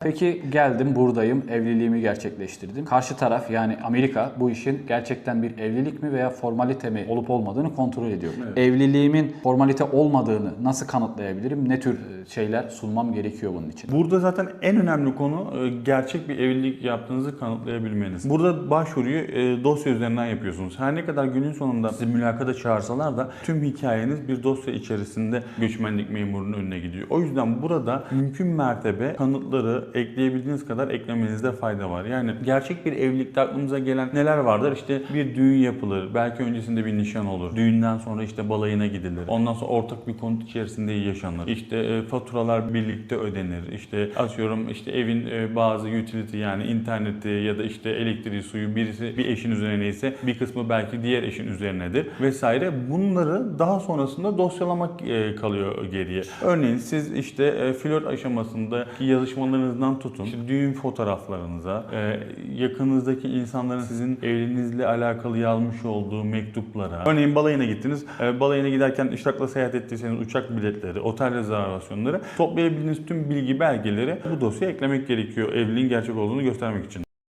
Peki geldim buradayım, evliliğimi gerçekleştirdim. Karşı taraf yani Amerika bu işin gerçekten bir evlilik mi veya formalite mi olup olmadığını kontrol ediyor. Evliliğimin formalite olmadığını nasıl kanıtlayabilirim? Ne tür e, şeyler sunmam gerekiyor bunun için? Burada zaten en önemli konu e, gerçek bir evlilik yaptığınızı kanıtlayabilmeniz. Burada başvuruyu e, dosya üzerinden yapıyorsunuz. Her ne kadar günün sonunda sizi mülakata çağırsalar da tüm hikayeniz bir dosya içerisinde göçmenlik memurunun önüne gidiyor. O yüzden burada mümkün mertebe kanıtları ekleyebildiğiniz kadar eklemenizde fayda var. Yani gerçek bir evlilikte aklımıza gelen neler vardır? İşte bir düğün yapılır. Belki öncesinde bir nişan olur. Düğünden sonra işte balayına gidilir. Ondan sonra ortak bir konut içerisinde yaşanır. İşte e, faturalar birlikte ödenir. İşte atıyorum işte evin e, bazı utility yani interneti ya da işte elektriği, suyu birisi bir eşin üzerine ise bir kısmı belki diğer eşin üzerinedir vesaire. Bunları daha sonrasında dosyalamak e, kalıyor geriye. Örneğin siz işte flört aşamasındaki yazışmalarınızdan tutun, işte düğün fotoğraflarınıza, e, yakınızdaki insanların sizin evliliğinizle alakalı yazmış olduğu mektuplara. Örneğin balayına gittiniz. E, balayına giderken işrakla seyahat ettiyseniz uçak biletleri, otel rezervasyonları toplayabildiğiniz tüm bilgi belgeleri bu dosyaya eklemek gerekiyor evliliğin gerçek olduğunu göstermek için.